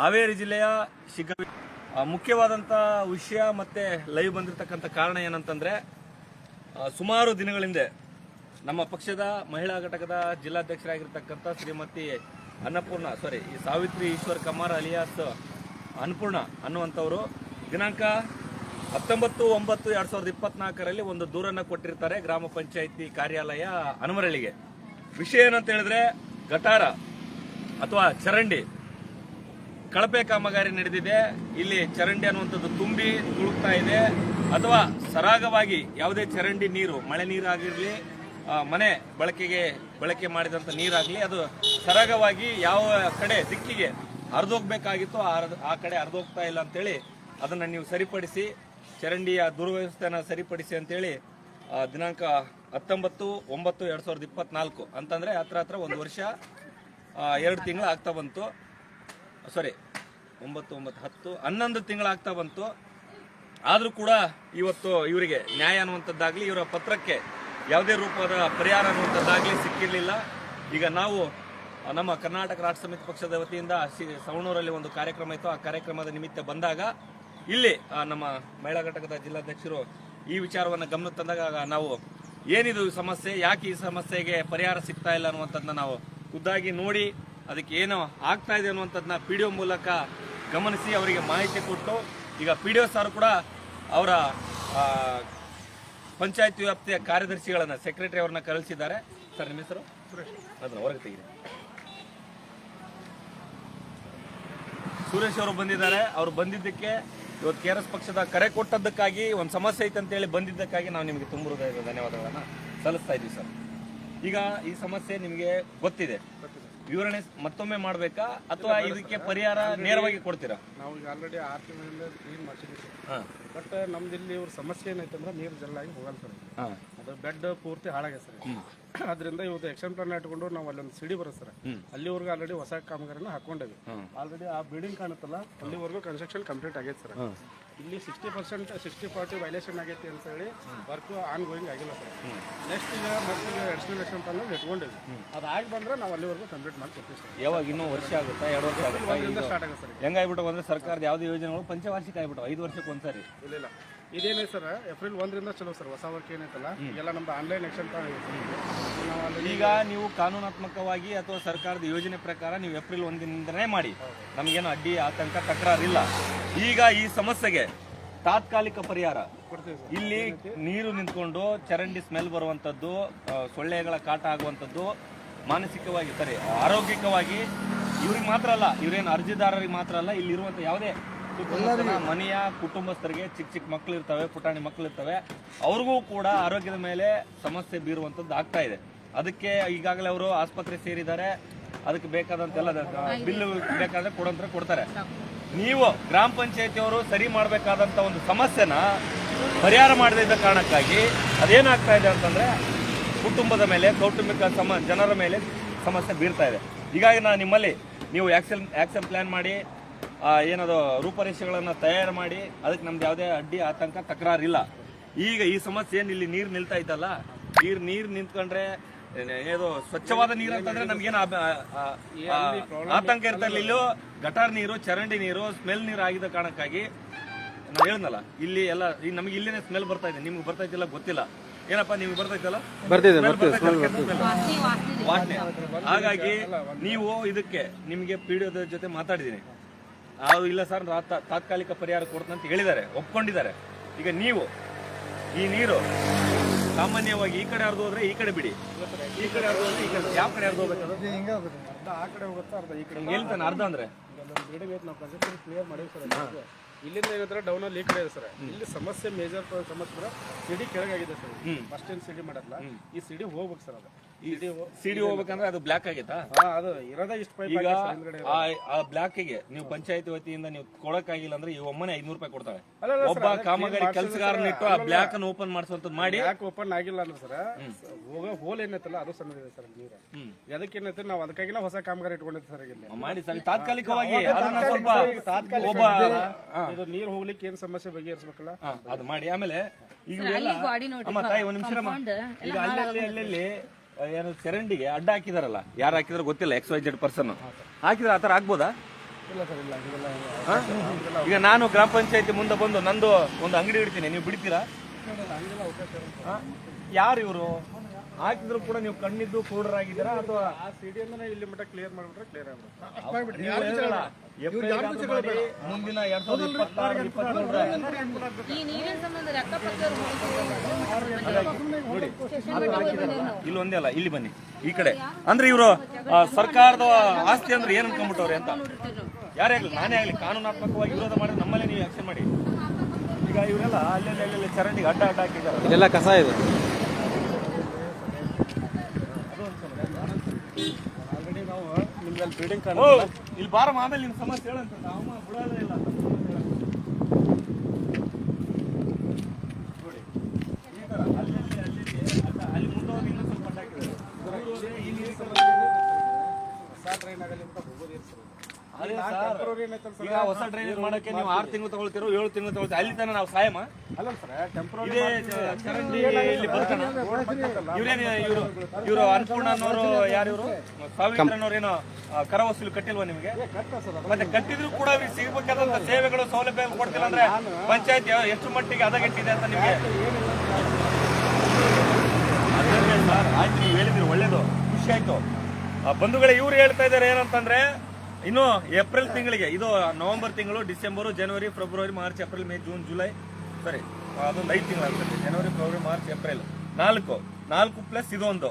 ಹಾವೇರಿ ಜಿಲ್ಲೆಯ ಶಿಗ್ಗ ಮುಖ್ಯವಾದಂತ ವಿಷಯ ಮತ್ತೆ ಲೈವ್ ಬಂದಿರತಕ್ಕಂಥ ಕಾರಣ ಏನಂತಂದ್ರೆ ಸುಮಾರು ದಿನಗಳ ಹಿಂದೆ ನಮ್ಮ ಪಕ್ಷದ ಮಹಿಳಾ ಘಟಕದ ಜಿಲ್ಲಾಧ್ಯಕ್ಷರಾಗಿರ್ತಕ್ಕಂಥ ಶ್ರೀಮತಿ ಅನ್ನಪೂರ್ಣ ಸಾರಿ ಈ ಸಾವಿತ್ರಿ ಈಶ್ವರ್ ಕಮಾರ್ ಅಲಿಯಾಸ್ ಅನ್ನಪೂರ್ಣ ಅನ್ನುವಂಥವರು ದಿನಾಂಕ ಹತ್ತೊಂಬತ್ತು, ಒಂಬತ್ತು, ಎರಡ್ ಸಾವಿರದ ಇಪ್ಪತ್ನಾಲ್ಕರಲ್ಲಿ ಒಂದು ದೂರನ್ನು ಕೊಟ್ಟಿರ್ತಾರೆ ಗ್ರಾಮ ಪಂಚಾಯಿತಿ ಕಾರ್ಯಾಲಯ ಅನುಮರಳಿಗೆ. ವಿಷಯ ಏನಂತ ಹೇಳಿದ್ರೆ, ಗಟಾರ ಅಥವಾ ಚರಂಡಿ. ಕಳಪೆ ಕಾಮಗಾರಿ ನಡೆದಿದೆ. ಇಲ್ಲಿ ಚರಂಡಿ ಅನ್ನುವಂಥದ್ದು ತುಂಬಿ ತುಳುಕ್ತಾ ಇದೆ. ಅಥವಾ ಸರಾಗವಾಗಿ ಯಾವುದೇ ಚರಂಡಿ ನೀರು, ಮಳೆ ನೀರಾಗಿರಲಿ ಮನೆ ಬಳಕೆಗೆ ಬಳಕೆ ಮಾಡಿದಂಥ ನೀರಾಗಲಿ, ಅದು ಸರಾಗವಾಗಿ ಯಾವ ಕಡೆ ದಿಕ್ಕಿಗೆ ಹರಿದೋಗ್ಬೇಕಾಗಿತ್ತು ಆ ಕಡೆ ಹರಿದೋಗ್ತಾ ಇಲ್ಲ ಅಂತೇಳಿ ಅದನ್ನು ನೀವು ಸರಿಪಡಿಸಿ, ಚರಂಡಿಯ ದುರ್ವ್ಯವಸ್ಥೆನ ಸರಿಪಡಿಸಿ ಅಂತೇಳಿ ದಿನಾಂಕ ಹತ್ತೊಂಬತ್ತು, ಒಂಬತ್ತು, ಎರಡು ಸಾವಿರದ ಇಪ್ಪತ್ನಾಲ್ಕು. ಅಂತಂದರೆ ಹತ್ರ ಹತ್ರ ಒಂದು ವರ್ಷ ಎರಡು ತಿಂಗಳು ಆಗ್ತಾ ಬಂತು. ಸಾರಿ ಒಂಬತ್ತು ಒಂಬತ್ತು, ಹತ್ತು, ಹನ್ನೊಂದು ತಿಂಗಳಾಗ್ತಾ ಬಂತು. ಆದರೂ ಕೂಡ ಇವತ್ತು ಇವರಿಗೆ ನ್ಯಾಯ ಅನ್ನುವಂಥದ್ದಾಗಲಿ, ಇವರ ಪತ್ರಕ್ಕೆ ಯಾವುದೇ ರೂಪದ ಪರಿಹಾರ ಅನ್ನುವಂಥದ್ದಾಗಲಿ ಸಿಕ್ಕಿರಲಿಲ್ಲ. ಈಗ ನಾವು ನಮ್ಮ ಕರ್ನಾಟಕ ರಾಷ್ಟ್ರ ಸಮಿತಿ ಪಕ್ಷದ ವತಿಯಿಂದ ಸವಣೂರಲ್ಲಿ ಒಂದು ಕಾರ್ಯಕ್ರಮ ಇತ್ತು. ಆ ಕಾರ್ಯಕ್ರಮದ ನಿಮಿತ್ತ ಬಂದಾಗ ಇಲ್ಲಿ ನಮ್ಮ ಮಹಿಳಾ ಘಟಕದ ಜಿಲ್ಲಾಧ್ಯಕ್ಷರು ಈ ವಿಚಾರವನ್ನು ಗಮನ ತಂದಾಗ ನಾವು ಏನಿದು ಸಮಸ್ಯೆ, ಯಾಕೆ ಈ ಸಮಸ್ಯೆಗೆ ಪರಿಹಾರ ಸಿಗ್ತಾ ಇಲ್ಲ ಅನ್ನುವಂಥದ್ದನ್ನ ನಾವು ಖುದ್ದಾಗಿ ನೋಡಿ ಅದಕ್ಕೆ ಏನು ಆಗ್ತಾ ಇದೆ ಅನ್ನುವಂಥದ್ದನ್ನ ಪಿ ಡಿ ಮೂಲಕ ಗಮನಿಸಿ ಅವರಿಗೆ ಮಾಹಿತಿ ಕೊಟ್ಟು ಈಗ ಪಿ ಡಿ ಸಾರ್ ಕೂಡ ಅವರ ಪಂಚಾಯತ್ ವ್ಯಾಪ್ತಿಯ ಕಾರ್ಯದರ್ಶಿಗಳನ್ನು ಸೆಕ್ರೆಟರಿ ಅವ್ರನ್ನ ಕರೆಸಿದ್ದಾರೆ. ಸರ್ ನಿಮ್ಮ ಹೆಸರು? ಅದನ್ನು ಹೊರಗೆ ತೆಗಿದೆ ಸುರೇಶ್ ಅವರು ಬಂದಿದ್ದಾರೆ. ಅವರು ಬಂದಿದ್ದಕ್ಕೆ ಇವತ್ತು ಕೆ ಆರ್ ಎಸ್ ಪಕ್ಷದ ಕರೆ ಕೊಟ್ಟದ್ದಕ್ಕಾಗಿ ಒಂದು ಸಮಸ್ಯೆ ಐತೆ ಅಂತೇಳಿ ಬಂದಿದ್ದಕ್ಕಾಗಿ ನಾವು ನಿಮಗೆ ತುಂಬ ಹೃದಯದ ಧನ್ಯವಾದಗಳನ್ನು ಸಲ್ಲಿಸ್ತಾ ಇದ್ದೀವಿ ಸರ್. ಈಗ ಈ ಸಮಸ್ಯೆ ನಿಮಗೆ ಗೊತ್ತಿದೆ. ವಿವರಣೆ ಮತ್ತೊಮ್ಮೆ ಮಾಡಬೇಕಾ? ಅಥವಾ ಇದಕ್ಕೆ ಪರಿಹಾರ ನೇರವಾಗಿ ಕೊಡ್ತೀರಾ? ನಾವು ಈಗ ಆಲ್ರೆಡಿ ಆರು ತಿಂಗಳಿಂದ ಕ್ಲೀನ್ ಮಾಡಿಸಿದ್ದೀವಿ ಸರ್ ಬಟ್ ನಮ್ದು ಇಲ್ಲಿ ಇವ್ರ ಸಮಸ್ಯೆ ಏನೈತೆ ಅಂದ್ರೆ ನೀರು ಜಲ್ಲಾಗಿ ಹೋಗಲ್ಲ ಸರ್. ಅದು ಬೆಡ್ ಪೂರ್ತಿ ಹಾಳಾಗಿದೆ ಸರ್. ಅದರಿಂದ ಇವತ್ತು ಎಕ್ಷನ್ ಪ್ಲಾನ್ ಇಟ್ಕೊಂಡು ನಾವು ಅಲ್ಲೊಂದು ಸಿಡಿ ಬರುತ್ತೆ ಸರ್. ಅಲ್ಲಿವರೆಗೂ ಆಲ್ರೆಡಿ ಹೊಸ ಕಾಮಗಾರಿನ ಹಾಕೊಂಡೇವಿ ಆಲ್ರೆಡಿ ಆ ಬಿಲ್ಡಿಂಗ್ ಕಾಣುತ್ತಲ್ಲ ಅಲ್ಲಿವರೆಗೂ ಕನ್ಸ್ಟ್ರಕ್ಷನ್ ಕಂಪ್ಲೀಟ್ ಆಗೈತೆ ಸರ್. ಇಲ್ಲಿ sixty percent sixty forty violation ಆಗೈತಿ ಅಂತ ಹೇಳಿ ವರ್ಕ್ ಆನ್ ಗೋಯಿಂಗ್ ಆಗಿಲ್ಲ ಸರ್ ನೆಕ್ಸ್ಟ್ ಈಗ ಮತ್ತೆ ಎಕ್ಷನ್ ಪ್ಲಾನ್ ಇಟ್ಕೊಂಡಿವಿ ಅದಾಗಿ ಬಂದ್ರೆ ನಾವು ಅಲ್ಲಿವರೆಗೂ ಕಂಪ್ಲೀಟ್ ಮಾಡಿ ಕೊಡ್ತೀವಿ ಸರ್ ಯಾವಾಗ ಇನ್ನೂ ವರ್ಷ ಆಗುತ್ತಾ? ಎರಡು ವರ್ಷ ಆಗುತ್ತಾ? ಸ್ಟಾರ್ಟ್ ಆಗುತ್ತೆ ಸರ್ ಹೆಂಗಾಗ್ಬಿಟ್ಟು ಅಂದ್ರೆ ಸರ್ಕಾರದ ಯಾವುದೇ ಯೋಜನೆಗಳು? ಪಂಚವಾರ್ಷಿಕ ಆಗ್ಬಿಟ್ಟು ಐದು ವರ್ಷಕ್ಕೆ ಒಂದ್ಸರಿ. ಇಲ್ಲ. ಇದೇನೇ ಸರ್ ಏಪ್ರಿಲ್ ಒಂದರಿಂದ ಚಲೋ ಸರ್ ಹೊಸ ವರ್ಕ್ ಏನೈತಲ್ಲ ಎಲ್ಲ ನಮ್ದು ಆನ್ಲೈನ್ ಆಕ್ಷನ್ ಈಗ ನೀವು ಕಾನೂನಾತ್ಮಕವಾಗಿ ಅಥವಾ ಸರ್ಕಾರದ ಯೋಜನೆ ಪ್ರಕಾರ ನೀವು ಏಪ್ರಿಲ್ ಒಂದಿನಿಂದನೇ ಮಾಡಿ. ನಮಗೇನು ಅಡ್ಡಿ ಆತಂಕ ತಕರಾರಿಲ್ಲ ಈಗ ಈ ಸಮಸ್ಯೆಗೆ ತಾತ್ಕಾಲಿಕ ಪರಿಹಾರ. ಇಲ್ಲಿ ನೀರು ನಿಂತ್ಕೊಂಡು ಚರಂಡಿ ಸ್ಮೆಲ್ ಬರುವಂಥದ್ದು ಸೊಳ್ಳೆಗಳ ಕಾಟ ಆಗುವಂಥದ್ದು ಮಾನಸಿಕವಾಗಿ ಸರಿ ಆರೋಗ್ಯಕವಾಗಿ ಇವ್ರಿಗೆ ಮಾತ್ರ ಅಲ್ಲ ಇವರೇನು ಅರ್ಜಿದಾರರಿಗೆ ಮಾತ್ರ ಅಲ್ಲ ಇಲ್ಲಿರುವಂಥ ಯಾವುದೇ ಮನೆಯ ಕುಟುಂಬಸ್ಥರಿಗೆ ಚಿಕ್ಕ ಚಿಕ್ಕ ಮಕ್ಕಳು ಇರ್ತವೆ ಪುಟಾಣಿ ಮಕ್ಕಳು ಇರ್ತವೆ ಅವ್ರಿಗೂ ಕೂಡ ಆರೋಗ್ಯದ ಮೇಲೆ ಸಮಸ್ಯೆ ಬೀರುವಂತದ್ದು ಆಗ್ತಾ ಇದೆ. ಅದಕ್ಕೆ ಈಗಾಗಲೇ ಅವರು ಆಸ್ಪತ್ರೆ ಸೇರಿದ್ದಾರೆ. ಅದಕ್ಕೆ ಬೇಕಾದಂತೆಲ್ಲ ಬಿಲ್ ಬೇಕಾದ್ರೆ ಕೊಡಂತ ಕೊಡ್ತಾರೆ. ನೀವು ಗ್ರಾಮ ಪಂಚಾಯತಿಯವರು ಸರಿ ಮಾಡಬೇಕಾದಂತ ಒಂದು ಸಮಸ್ಯೆನ ಪರಿಹಾರ ಮಾಡದೇ ಇದ್ದ ಕಾರಣಕ್ಕಾಗಿ ಅದೇನಾಗ್ತಾ ಇದೆ ಅಂತಂದ್ರೆ ಕುಟುಂಬದ ಮೇಲೆ ಕೌಟುಂಬಿಕ ಸಮ ಜನರ ಮೇಲೆ ಸಮಸ್ಯೆ ಬೀರ್ತಾ ಇದೆ. ಹೀಗಾಗಿ ನಾನು ನಿಮ್ಮಲ್ಲಿ ನೀವು ಆಕ್ಷನ್ ಆಕ್ಷನ್ ಪ್ಲಾನ್ ಮಾಡಿ ಏನದು ರೂಪರೇಷೆಗಳನ್ನು ತಯಾರು ಮಾಡಿ ಅದಕ್ಕೆ ನಮ್ದು ಯಾವುದೇ ಅಡ್ಡಿ ಆತಂಕ ತಕರಾರಿಲ್ಲ. ಈಗ ಈ ಸಮಸ್ಯೆ ಏನು ಇಲ್ಲಿ ನೀರು ನಿಲ್ತಾ ಇದ್ದಲ್ಲ ನೀರು ನೀರು ನಿಂತ್ಕೊಂಡ್ರೆ ಏನು ಸ್ವಚ್ಛವಾದ ನೀರು ಅಂತಂದ್ರೆ ನಮ್ಗೇನು ಆತಂಕ ಇರ್ತಾ ಇರ್ಲಿಲ್ಲ. ಗಟಾರ್ ನೀರು ಚರಂಡಿ ನೀರು ಸ್ಮೆಲ್ ನೀರು ಆಗಿದ ಕಾರಣಕ್ಕಾಗಿ ನಾನು ಹೇಳ್ದಲ್ಲ ಇಲ್ಲಿ ಎಲ್ಲ ಈ ನಮಗೆ ಇಲ್ಲಿನೇ ಸ್ಮೆಲ್ ಬರ್ತಾ ಇದೆ. ನಿಮ್ಗೆ ಬರ್ತಾ ಇದ್ದಿಲ್ಲ ಗೊತ್ತಿಲ್ಲ. ಏನಪ್ಪ ನಿಮ್ಗೆ ಬರ್ತಾ ಇತ್ತಲ್ಲ ಬರ್ತಿದೆ Smell ಬರ್ತಾ ಇತ್ತಲ್ಲ? ವಾಸನೆ. ಹಾಗಾಗಿ ನೀವು ಇದಕ್ಕೆ ನಿಮಗೆ ಪಿಡಿಯೋದ ಜೊತೆ ಮಾತಾಡಿದ್ದೀನಿ. ಅವ್ರು ಇಲ್ಲ ಸರ್ ತಾತ್ಕಾಲಿಕ ಪರಿಹಾರ ಕೊಡ್ತಂತ ಅಂತ ಹೇಳಿದ್ದಾರೆ ಒಪ್ಕೊಂಡಿದ್ದಾರೆ. ಈಗ ನೀವು ಈ ನೀರು ಸಾಮಾನ್ಯವಾಗಿ ಈ ಕಡೆ ಹರಿದು ಹೋದ್ರೆ ಈ ಕಡೆ ಬಿಡಿ. ಈ ಕಡೆ ಹರಿದು ಹೋದ್ರೆ ಈ ಕಡೆ ಯಾವ ಕಡೆ ಹರಿದು ಹೋಗ್ಬೇಕು? ಅರ್ಧ ಆ ಕಡೆ ಹೋಗುತ್ತಾ ಅರ್ಧ ಈ ಕಡೆ ಹೇಳ್ತಾನೆ ಅರ್ಧ ಅಂದ್ರೆ. ಕ್ಲಿಯರ್ ಮಾಡೀವಿ ಸರ್ ಇಲ್ಲಿಂದ ಏನಂದ್ರೆ ಡೌನ್ ಅಲ್ಲಿ ಈ ಕಡೆ ಇದೆ ಸರ್. ಇಲ್ಲಿ ಸಮಸ್ಯೆ ಮೇಜರ್ ಸಮಸ್ಯೆ ಸಿಡಿ ಕೆಳಗಾಗಿದೆ ಸರ್. ಫಸ್ಟ್ ಏನ್ ಸಿಡಿ ಮಾಡಲ್ಲ ಈ ಸಿಡಿ ಹೋಗ್ಬೇಕು ಸರ್ ಅದು. ಸಿಡಿ ಹೋಗ್ಬೇಕಂದ್ರೆ ಅದು ಬ್ಲಾಕ್ ಆಗೈತಾ? ಹಾ ಅದು ಇರೋದ ಇಷ್ಟು ಪೈಪ್ ಈಗ ಹಿಂದ್ಗಡೆ ಆ ಬ್ಲಾಕ್ಗೆ ನೀವು ಪಂಚಾಯತಿ ವತಿಯಿಂದ ನೀವು ಕೊಡಕ್ಕಾಗಿಲ್ಲ ಅಂದ್ರೆ ಈ ಒಮ್ಮನೆ ಐನೂರು ರೂಪಾಯಿ ಅಲ್ಲ, ಅಲ್ಲ ಒಬ್ಬ ಕಾಮಗಾರಿ ಕೆಲಸಗಾರನ ಇಟ್ಟು ಆ ಬ್ಲಾಕ್ ಅನ್ನು ಓಪನ್ ಮಾಡಿಸುವಂತ ಮಾಡಿ. ಯಾಕೆ ಓಪನ್ ಆಗಿಲ್ಲ ಅಂದ್ರೆ ಸರ್ ಹೋಗೋ ಹೋಲ್ ಏನೈತಲ್ಲ ಅದು ಸಣ್ಣದಿದೆ ಸರ್ ನೀರು. ಹ್ಮ್. ಅದಕ್ಕೆ ಏನೈತೆ ನಾವು ಅದಕ್ಕಾಗಿಲ್ಲ ಹೊಸ ಕಾಮಗಾರಿ ಇಟ್ಕೊಂಡಿದ್ದೆ ಸರ್ ಇಲ್ಲಿ. ಮಾಡಿ ಸರ್ ತಾತ್ಕಾಲಿಕವಾಗಿ ಅದನ್ನ ಸ್ವಲ್ಪ ಒಬ್ಬ ಹಾ, ಇದು ನೀರು ಹೋಗ್ಲಿಕ್ಕೆ ಏನ್ ಸಮಸ್ಯೆ ಬಗೆಹರಿಸಬೇಕಲ್ಲ? ಹಾ, ಅದು ಮಾಡಿ. ಆಮೇಲೆ ಈಗ ಇವೆಲ್ಲ ಅಮ್ಮ ತಾಯಿ ಒಂದ್ ನಿಮಿಷ ಅಮ್ಮ. ಈಗ ಅಲ್ಲಲ್ಲಿ ಅಲ್ಲಲ್ಲಿ ಏನು ಚರಂಡಿಗೆ ಅಡ್ಡ ಹಾಕಿದಾರಲ್ಲ ಯಾರು ಹಾಕಿದ್ರು ಗೊತ್ತಿಲ್ಲ ಎಕ್ಸ್ ವೈ ಜೆಡ್ ಪರ್ಸನ್ ಹಾಕಿದ್ರೆ ಆತರ ಆಗ್ಬೋದಾ? ಇಲ್ಲ ಸರ್ ಇಲ್ಲ ಹಂಗೆಲ್ಲ ಹಾ? ಈಗ ನಾನು ಗ್ರಾಮ ಪಂಚಾಯತಿ ಮುಂದೆ ಬಂದು ನಂದು ಒಂದು ಅಂಗಡಿ ಇಡ್ತೀನಿ ನೀವು ಬಿಡ್ತೀರಾ? ಹಾ? ಯಾರು ಇವರು? ಹಾಕಿದ್ರು ಕೂಡ ನೀವು ಕಣ್ಣಿದ್ದು ಕೂಡರಾಗಿದ್ದೀರಾ ಅಥವಾ ಆ ಸಿಡಿಯನ್ನ ಇಲ್ಲಿ ಮಟ್ಟ ಕ್ಲಿಯರ್ ಮಾಡ್ಬಿಟ್ರೆ ಕ್ಲಿಯರ್ ಆಗ್ಬಿಟ್ರೆ ಮುಂದಿನ ಎರಡ್ ಸಾವಿರದ ಇಪ್ಪತ್ತಾರು ಈ ನೀರಿನ ಸಂಬಂಧ ಇಲ್ಲಿ ಒಂದೇ ಅಲ್ಲ ಇಲ್ಲಿ ಬನ್ನಿ ಈ ಕಡೆ. ಅಂದ್ರೆ ಇವರು ಸರ್ಕಾರದ ಆಸ್ತಿ ಅಂದ್ರೆ ಏನ್ ಅನ್ಕೊಂಡ್ಬಿಟ್ಟವ್ರೆ ಅಂತ? ಯಾರೇ ಆಗ್ಲಿ ನಾನೇ ಆಗ್ಲಿ ಕಾನೂನಾತ್ಮಕವಾಗಿ ವಿರೋಧ ಮಾಡಿದ್ರೆ ನಮ್ಮಲ್ಲೇ ನೀವು ಆಕ್ಷನ್ ಮಾಡಿ. ಈಗ ಇವರೆಲ್ಲ ಅಲ್ಲೆಲ್ಲ ಅಲ್ಲೆಲ್ಲ ಚರಂಡಿಗೆ ಅಡ್ಡ ಅಡ್ಡ ಹಾಕಿದ್ದಾರೆ. ಇದೆಲ್ಲ ಕಸ ಇದೆ ಆಲ್ರೆಡಿ ನಾವು ಇಲ್ಲಿ ಬಾರಮ್ಮ, ಆಮೇಲೆ ನಿನ್ನ ಸಮಸ್ಯೆ ಹೇಳಂತ ಅಮ್ಮ ಬಿಡೋದೇ ಇಲ್ಲ ನೋಡಿ, ಈ ತರ ಅಲ್ಲಿ ಅಲ್ಲಲ್ಲಿ ಅಲ್ಲಿ ಮುಂದೆ ಹೋಗಿ ಇನ್ನೂ ಸ್ವಲ್ಪ ಅಡ್ಡ ಹಾಕಿದ್ದಾರೆ ಇಲ್ಲಿ ಹೊಸ ಟ್ರೈನ್ ಆಗಲಿ ಅಂತ ಹೋಗೋದು ಈಗ ಹೊಸ ಡ್ರೈನೇಜ್ ಮಾಡಕ್ಕೆ ನೀವು ಆರು ತಿಂಗಳು ತಗೊಳ್ತಿರೋ ಏಳು ತಿಂಗಳು ತಗೊಳ್ತೀರೋ ಅಲ್ಲಿ ತನಕ ನಾವು ಸಹಾಯ ಅಲ್ಲ ಸರ್ ಟೆಂಪ್ರರಿ ಇದೇ ಚರಂಡಿ ಇಲ್ಲಿ ಬದುಕಣ ಇವ್ರೇನು ಇವರು? ಇವರು ಅನ್ನಪೂರ್ಣ ಅನ್ನೋರು ಯಾರು ಇವರು? ಸಾವಿರ ಅನ್ನೋರು ಏನೋ ಆ, ಕರ ವಸೂಲಿ ಕಟ್ಟಿಲ್ವಾ ನಿಮಗೆ? ಮತ್ತೆ ಕಟ್ಟಿದ್ರು ಕೂಡ ಸಿಗಬೇಕಾದಂತ ಸೇವೆಗಳು ಸೌಲಭ್ಯ ಕೊಡ್ತಿಲ್ಲ ಅಂದ್ರೆ ಪಂಚಾಯತ್ ಎಷ್ಟು ಮಟ್ಟಿಗೆ ಹದಗೆಟ್ಟಿದೆ ಅಂತ ನಿಮಗೆ? ಅದಕ್ಕೆ ಸರ್, ಆಯ್ತು ನೀವು ಹೇಳಿದ್ರಿ ಒಳ್ಳೇದು. ಖುಷಿ ಆಯ್ತು. ಆ, ಬಂಧುಗಳೇ ಇವ್ರು ಹೇಳ್ತಾ ಇದ್ದಾರೆ ಏನಂತಂದ್ರೆ ಇನ್ನು ಏಪ್ರಿಲ್ ತಿಂಗಳಿಗೆ, ಇದು ನವೆಂಬರ್ ತಿಂಗಳು, December, January, February, March, April, May, June, July, ಸರಿ ಅದೊಂದು ಐದು ತಿಂಗಳು ಆಗ್ತದೆ ಜನವರಿ, ಫೆಬ್ರವರಿ, ಮಾರ್ಚ್, ಏಪ್ರಿಲ್. ನಾಲ್ಕು ನಾಲ್ಕು ಪ್ಲಸ್ ಇದೊಂದು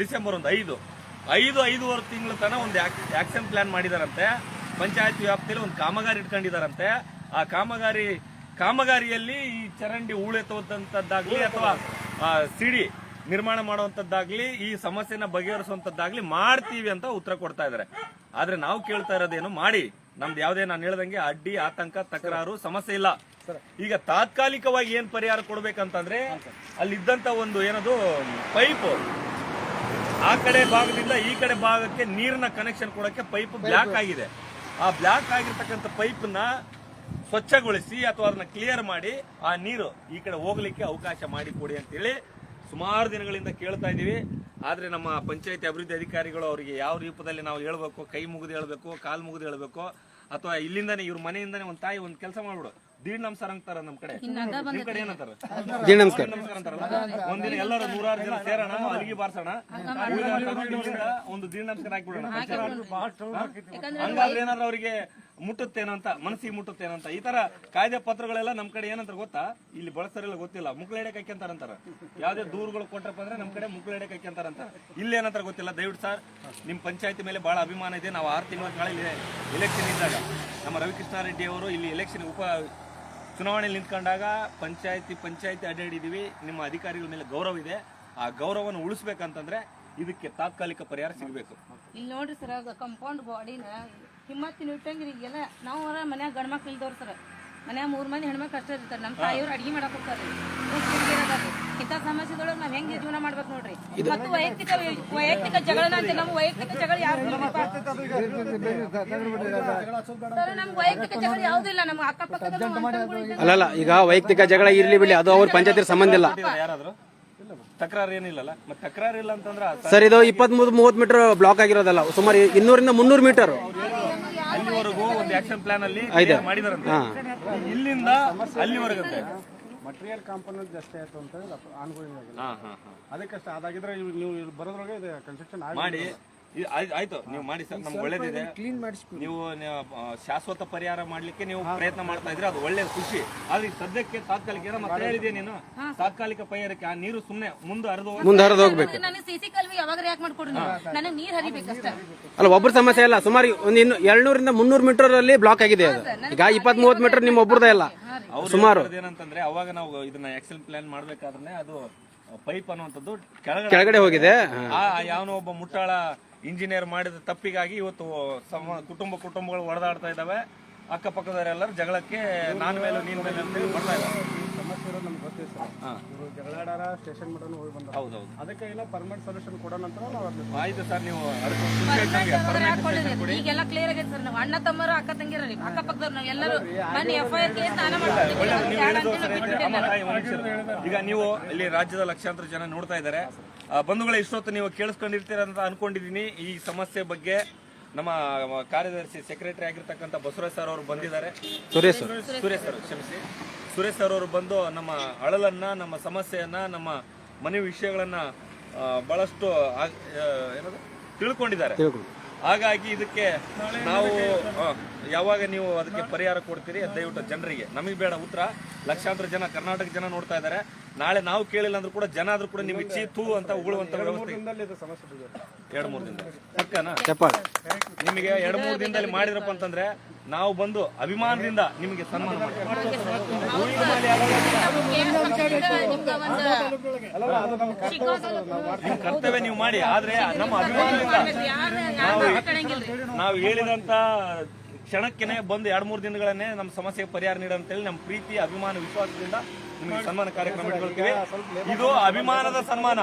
ಡಿಸೆಂಬರ್ ಒಂದು ಐದು. ಐದು, ಐದುವರೆ ತಿಂಗಳ ತನಕ ಒಂದು ಆಕ್ಷನ್ ಪ್ಲಾನ್ ಮಾಡಿದಾರಂತೆ. ಪಂಚಾಯತ್ ವ್ಯಾಪ್ತಿಯಲ್ಲಿ ಒಂದು ಕಾಮಗಾರಿ ಇಟ್ಕೊಂಡಿದಾರಂತೆ. ಆ ಕಾಮಗಾರಿ, ಕಾಮಗಾರಿಯಲ್ಲಿ ಈ ಚರಂಡಿ ಹೂಳೆತ್ತುವಂತದ್ದಾಗ್ಲಿ ಅಥವಾ ಸಿಡಿ ನಿರ್ಮಾಣ ಮಾಡುವಂತದ್ದಾಗ್ಲಿ, ಈ ಸಮಸ್ಯೆನ ಬಗೆಹರಿಸುವಂತದ್ದಾಗ್ಲಿ ಮಾಡ್ತೀವಿ ಅಂತ ಉತ್ತರ ಕೊಡ್ತಾ ಇದಾರೆ ಆದ್ರೆ ನಾವು ಕೇಳ್ತಾ ಇರೋದೇನು ಮಾಡಿ. ನಮ್ದು ಯಾವ್ದೇ ನಾನು ಹೇಳ್ದಂಗೆ ಅಡ್ಡಿ ಆತಂಕ ತಕರಾರು ಸಮಸ್ಯೆ ಇಲ್ಲ. ಈಗ ತಾತ್ಕಾಲಿಕವಾಗಿ ಏನ್ ಪರಿಹಾರ ಕೊಡ್ಬೇಕಂತಂದ್ರೆ ಅಲ್ಲಿದ್ದಂತ ಒಂದು ಏನದು ಪೈಪ್. ಆ ಕಡೆ ಭಾಗದಿಂದ ಈ ಕಡೆ ಭಾಗಕ್ಕೆ ನೀರಿನ ಕನೆಕ್ಷನ್ ಕೊಡಕ್ಕೆ ಪೈಪ್ ಬ್ಲಾಕ್ ಆಗಿದೆ. ಆ ಬ್ಲಾಕ್ ಆಗಿರ್ತಕ್ಕಂಥ ಪೈಪ್ನ ಸ್ವಚ್ಛಗೊಳಿಸಿ ಅಥವಾ ಅದನ್ನ ಕ್ಲಿಯರ್ ಮಾಡಿ ಆ ನೀರು ಈ ಕಡೆ ಹೋಗ್ಲಿಕ್ಕೆ ಅವಕಾಶ ಮಾಡಿ ಕೊಡಿ ಅಂತೇಳಿ ಸುಮಾರು ದಿನಗಳಿಂದ ಕೇಳ್ತಾ ಇದೀವಿ ಆದ್ರೆ ನಮ್ಮ ಪಂಚಾಯತಿ ಅಭಿವೃದ್ಧಿ ಅಧಿಕಾರಿಗಳು ಅವರಿಗೆ ಯಾವ ರೂಪದಲ್ಲಿ ನಾವು ಹೇಳಬೇಕು ಕೈ ಮುಗಿದು ಹೇಳಬೇಕು ಕಾಲು ಮುಗಿದು ಹೇಳಬೇಕು ಅಥವಾ ಇಲ್ಲಿಂದನೇ ಇವ್ರ ಮನೆಯಿಂದನೇ ಒಂದು ತಾಯಿ ಒಂದು ಕೆಲಸ ಮಾಡ್ಬಿಡು. ದೀಡ್ ನಮಸ್ಕಾರ ಅಂತಾರ ನಮ್ ಕಡೆ. ನಿಮ್ ಕಡೆ ಏನಂತಾರ? ದೀಡ್ ನಮಸ್ಕಾರ ನಮಸ್ಕಾರ ಅಂತಾರಲ್ಲ? ಒಂದಿನ ಎಲ್ಲರೂ ನೂರಾರು ಜನ ಸೇರೋಣ ಅಲ್ಲಿಗೆ ಬಾರ್ಸೋಣ. ಒಂದು ದೀಡ್ ನಮಸ್ಕಾರ ಹಾಕ್ಬಿಡೋಣ. ಹಂಗಾದ್ರೆ ಏನಾದ್ರು ಅವರಿಗೆ ಮುಟ್ಟುತ್ತೇನೋ ಅಂತ, ಮನಸ್ಸಿಗೆ ಮುಟ್ಟುತ್ತೇನಂತ ಈ ತರ ಕಾಯ್ದೆ ಪತ್ರಗಳೆಲ್ಲ ನಮ್ ಕಡೆ ಏನಂತ ಗೊತ್ತಾ? ಇಲ್ಲಿ ಬಳಸ್ತಾರಿಲ್ಲ ಗೊತ್ತಿಲ್ಲ. ಮುಕ್ಳ ಎಡೆ ಕೈಕಂತಾರಂತಾರ ಯಾವ್ದೇ ದೂರುಗಳು ಕೊಟ್ರಪ್ಪ ಅಂದ್ರೆ ನಮ್ ಕಡೆ ಮುಕ್ಳ ಎಡೆ ಕೈಕಂತಾರಂತ ಇಲ್ಲಿ ಏನಂತಾರ ಗೊತ್ತಿಲ್ಲ. ದಯವಿಟ್ಟು ಸರ್, ನಿಮ್ ಪಂಚಾಯತಿ ಮೇಲೆ ಬಹಳ ಅಭಿಮಾನ ಇದೆ. ನಾವು ಆರು ತಿಂಗಳ ಕಾಲ ಎಲೆಕ್ಷನ್ ಇದ್ದಾಗ ನಮ್ಮ ರವಿಕೃಷ್ಣ ರೆಡ್ಡಿ ಅವರು ಇಲ್ಲಿ ಎಲೆಕ್ಷನ್ ಉಪ ಚುನಾವಣೆಯಲ್ಲಿ ನಿಂತ್ಕೊಂಡಾಗ ಪಂಚಾಯತಿ ಪಂಚಾಯತಿ ಅಡ್ಡಾಡಿದೀವಿ. ನಿಮ್ಮ ಅಧಿಕಾರಿಗಳ ಮೇಲೆ ಗೌರವ ಇದೆ. ಆ ಗೌರವವನ್ನು ಉಳಿಸ್ಬೇಕಂತಂದ್ರೆ ಇದಕ್ಕೆ ತಾತ್ಕಾಲಿಕ ಪರಿಹಾರ ಸಿಗಬೇಕು. ಇಲ್ಲಿ ನೋಡ್ರಿ ಸರ್ ಕಂಪೌಂಡ್ ಬಾಡಿನ ಹಿಮ್ಮತ್ತಿನ ಇಟ್ಟಂಗಿರಿ ಈಗೆಲ್ಲ ನಾವು ಅವರ ಮನ್ಯಾಗ ಗಂಡ ಮಕ್ಳು ಇಲ್ದವ್ರು ಸರ್ ಮನ್ಯಾಗ ಮೂರ್ ಮಂದಿ ಹೆಣ್ಮಕ್ಳು ಅಷ್ಟೇ ಇರ್ತಾರೆ ನಮ್ಮ ತಾಯಿಯವ್ರು ಅಡಿಗೆ ಮಾಡಕ್ ಹೋಗ್ತಾರೆ ಇಂಥ ಸಮಸ್ಯೆದೊಳಗೆ ನಾವು ಹೆಂಗೆ ಜೀವನ ಮಾಡ್ಬೇಕು ನೋಡ್ರಿ ಮತ್ತು ವೈಯಕ್ತಿಕ ವೈಯಕ್ತಿಕ ಜಗಳನ ಅಂತ ನಮ್ಮ ವೈಯಕ್ತಿಕ ಜಗಳ ಯಾರು ಸರ್ ನಮ್ಗೆ ವೈಯಕ್ತಿಕ ಜಗಳ ಯಾವುದಿಲ್ಲ ನಮ್ಮ ಅಕ್ಕಪಕ್ಕದ ಅಲ್ಲಲ್ಲ ಈಗ ವೈಯಕ್ತಿಕ ಜಗಳ ಇರ್ಲಿ ಬಿಡಿ ಅದು ಅವ್ರ ಪಂಚಾಯತಿ ಸಂಬಂಧ ಇಲ್ಲ ಯಾರಾದ್ರು ತಕರಾರು ಏನಿಲ್ಲಲ್ಲ ಮತ್ತೆ ತಕರಾರು ಇಲ್ಲ ಅಂತಂದ್ರ ಸರ್ ಇದು ಇಪ್ಪತ್ತ್ ಮೂವತ್ತು ಮೀಟರ್ ಬ್ಲಾಕ್ ಆಗಿರೋದಲ್ಲ ಸುಮಾರು ಇನ್ನೂರಿಂದ ಮುನ್ನೂರು ಮೀಟರ್ ಆಕ್ಷನ್ ಪ್ಲಾನ್ ಅಲ್ಲಿ ಮಾಡಿದಾರಂತೆ? ಇಲ್ಲಿಂದ ಅಲ್ಲಿವರೆಗಂತೆ? ಮಟೀರಿಯಲ್ ಕಾಂಪೋನೆಂಟ್ ಜಾಸ್ತಿ ಆಯ್ತು ಅಂತ ಅನುಕೂಲ ಅದಕ್ಕಷ್ಟೇ ಅದಾಗಿದ್ರೆ ಇವ್- ನೀವು ಬರೋದ್ರೊಳಗೆ ಇದು ಕನ್ಸ್ಟ್ರಕ್ಷನ್ ಆಗಿ ಮಾಡಿ. ಆಯ್ತು ನೀವು ಮಾಡಿ ಸರ್ ನಮ್ಗೆ ಒಳ್ಳೇದಿದೆ. ನೀವು ನೀವು, ಶಾಶ್ವತ ಪರಿಹಾರ ಮಾಡ್ಲಿಕ್ಕೆ ನೀವು ಪ್ರಯತ್ನ ಮಾಡ್ತಾ ಇದ್ರೆ ಅದು ಒಳ್ಳೆ ಖುಷಿ. ಆದ್ರೆ ಈಗ ಸದ್ಯಕ್ಕೆ ತಾತ್ಕಾಲಿಕ ಏನೋ ಮತ್ತೆ ಹೇಳಿದೆ ನೀನು. ತಾತ್ಕಾಲಿಕ ಪರಿಹಾರಕ್ಕೆ ಆ ನೀರು ಸುಮ್ಮನೆ ಮುಂದೆ ಹರಿದು ಮುಂದೆ ಹರಿದು ಹೋಗ್ಬೇಕು. ನನಗೆ ಸಿಸಿ ಕಲ್ವಿ ಯಾವಾಗ ಯಾಕೆ ಮಾಡ್ಕೊಡ್ರಿ ನೀವು ನನಗೆ ನೀರ್ ಹರಿಬೇಕಷ್ಟ. ಅಲ್ಲ ಒಬ್ಬರ ಸಮಸ್ಯೆ ಇಲ್ಲ. ಸುಮಾರು ಒಂದು ಇನ್ನು ಎರಡ್ನೂರಿಂದ ಮುನ್ನೂರು ಮೀಟರ್ ಅಲ್ಲಿ ಬ್ಲಾಕ್ ಆಗಿದೆ ಅದು. ಈಗ ಇಪ್ಪತ್ತ್ ಮೂವತ್ತು ಮೀಟರ್ ನಿಮ್ಮ ಒಬ್ಬರದೇ ಇಲ್ಲ. ಸುಮಾರು. ಏನಂತಂದ್ರೆ ಅವಾಗ ನಾವು ಇದನ್ನ ಎಕ್ಸೆಲ್ ಪ್ಲಾನ್ ಮಾಡ್ಬೇಕಾದ್ರೆ ಅದು ಪೈಪ್ ಅನ್ನುವಂಥದ್ದು ಕೆಳಗಡೆ ಕೆಳಗಡೆ ಹೋಗಿದೆ. ಆ ಯಾವನೋ ಒಬ್ಬ ಮುಟ್ಟಾಳ ಇಂಜಿನಿಯರ್ ಮಾಡಿದ ತಪ್ಪಿಗಾಗಿ ಇವತ್ತು ಸಮ ಕುಟುಂಬ ಕುಟುಂಬಗಳು ಹೊಡೆದಾಡ್ತಾ ಇದ್ದಾವೆ. ಅಕ್ಕಪಕ್ಕದವರೆಲ್ಲರೂ ಜಗಳಕ್ಕೆ ನಾನು ಮೇಲೆ ನೀನ್ ಮೇಲೆ ಅಂತೇಳಿ ಬರ್ತಾ ಇದ್ದಾರೆ. ಸಮಸ್ಯೆ ಇರೋದು ನಮ್ಗೆ ಗೊತ್ತಿದೆ ಸರ್. ಇವರು ಜಗಳಾಡಾರ ಸ್ಟೇಷನ್ ಮಾಡೋಣ ಹೋಗಿ ಬಂದ ಹೌದೌದು. ಅದಕ್ಕೆ ಇಲ್ಲ ಪರ್ಮನೆಂಟ್ ಸೊಲ್ಯೂಷನ್ ಕೊಡೋಣ ಅಂತ ನಾವು ಅದನ್ನ ಆಯ್ತು ಸರ್ ನೀವು ಅದಕ್ಕೆ ಈಗೆಲ್ಲ ಕ್ಲಿಯರ್ ಆಗೈತೆ ಸರ್. ನಾವು ಅಣ್ಣ ತಮ್ಮರು ಅಕ್ಕ ಅಕ್ಕಪಕ್ಕದವ್ರು ನಾವು ಎಲ್ಲರೂ ಬನ್ನಿ ಎಫ್ ಐ ಆರ್ ಕೇಸ್. ಈಗ ನೀವು ಇಲ್ಲಿ ರಾಜ್ಯದ ಲಕ್ಷಾಂತರ ಜನ ನೋಡ್ತಾ ಇದ್ದಾರೆ. ಬಂಧುಗಳ ಇಷ್ಟೊತ್ತು ನೀವು ಕೇಳಿಸ್ಕೊಂಡಿರ್ತೀರ ಅಂತ ಅನ್ಕೊಂಡಿದೀನಿ ಈ ಸಮಸ್ಯೆ ಬಗ್ಗೆ ನಮ್ಮ ಕಾರ್ಯದರ್ಶಿ ಸೆಕ್ರೆಟರಿ ಆಗಿರ್ತಕ್ಕಂಥ ಬಸವರಾಜ್ ಸರ್ ಅವರು ಬಂದಿದ್ದಾರೆ. ಸುರೇಶ್ ಸುರೇಶ್ ಸರ್ ಕ್ಷಮಿಸಿ. ಸುರೇಶ್ ಸರ್ ಅವರು ಬಂದು ನಮ್ಮ ಅಳಲನ್ನ ನಮ್ಮ ಸಮಸ್ಯೆಯನ್ನ ನಮ್ಮ ಮನೆ ವಿಷಯಗಳನ್ನ ಬಹಳಷ್ಟು ಏನದು? ತಿಳ್ಕೊಂಡಿದ್ದಾರೆ. ಹಾಗಾಗಿ ಇದಕ್ಕೆ ನಾವು ಯಾವಾಗ ನೀವು ಅದಕ್ಕೆ ಪರಿಹಾರ ಕೊಡ್ತೀರಿ ದಯವಿಟ್ಟು ಜನರಿಗೆ. ನಮಗೆ ಬೇಡ ಉತ್ತರ. ಲಕ್ಷಾಂತರ ಜನ ಕರ್ನಾಟಕ ಜನ ನೋಡ್ತಾ ಇದ್ದಾರೆ. ನಾಳೆ ನಾವು ಕೇಳಿಲ್ಲ ಅಂದ್ರೂ ಕೂಡ ಜನ ಆದ್ರೂ ಕೂಡ ನಿಮಗೆ ಚೀ ತೂ ಅಂತ ಉಗುಳುವಂತ ವ್ಯವಸ್ಥೆ ಎರಡ್ ಇದು ಸಮಸ್ಯೆ ಎರಡು ಮೂರು ದಿನ ಪಕ್ಕನಾ? ನಿಮಗೆ ಎರಡು ಮೂರು ದಿನದಲ್ಲಿ ಮಾಡಿದ್ರಪ್ಪ ಅಂತಂದ್ರೆ ನಾವು ಬಂದು ಅಭಿಮಾನದಿಂದ ನಿಮಗೆ ಸನ್ಮಾನ ಮಾಡ್ತೀವಿ. ನಿಮ್ ಕರ್ತವ್ಯ ನೀವು ಮಾಡಿ ಆದ್ರೆ ನಮ್ಮ ಅಭಿಮಾನದಿಂದ ನಾವು ಹೇಳಿದಂತ ಕ್ಷಣಕ್ಕೆನೆ ಬಂದು ಎರಡ್ ಮೂರು ದಿನಗಳನ್ನೇ ನಮ್ಮ ಸಮಸ್ಯೆಗೆ ಪರಿಹಾರ ನೀಡಂತೇಳಿ ನಮ್ಮ ಪ್ರೀತಿ ಅಭಿಮಾನ ವಿಶ್ವಾಸದಿಂದ ನಿಮಗೆ ಸನ್ಮಾನ ಕಾರ್ಯಕ್ರಮ ಇಟ್ಕೊಳ್ತೀವಿ. ಇದು ಅಭಿಮಾನದ ಸನ್ಮಾನ.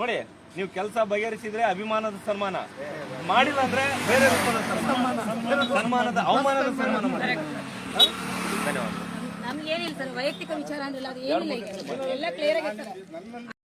ನೋಡಿ, ನೀವು ಕೆಲಸ ಬಗೆಹರಿಸಿದ್ರೆ ಅಭಿಮಾನದ ಸನ್ಮಾನ. ಮಾಡಿಲ್ಲ ಅಂದ್ರೆ ಬೇರೆ ರೂಪದ ಸನ್ಮಾನ. ಸನ್ಮಾನದ ಅವಮಾನದ ಸನ್ಮಾನ ಮಾಡಿ? ಧನ್ಯವಾದ ನಮ್ಗೇನಿಲ್ಲ ಸರ್, ವೈಯಕ್ತಿಕ ವಿಚಾರ ಅಂದ್ರಲ್ಲ ಅದು ಏನಿಲ್ಲ ಎಲ್ಲ ಕ್ಲಿಯರ್ ಆಗಿತ್ತು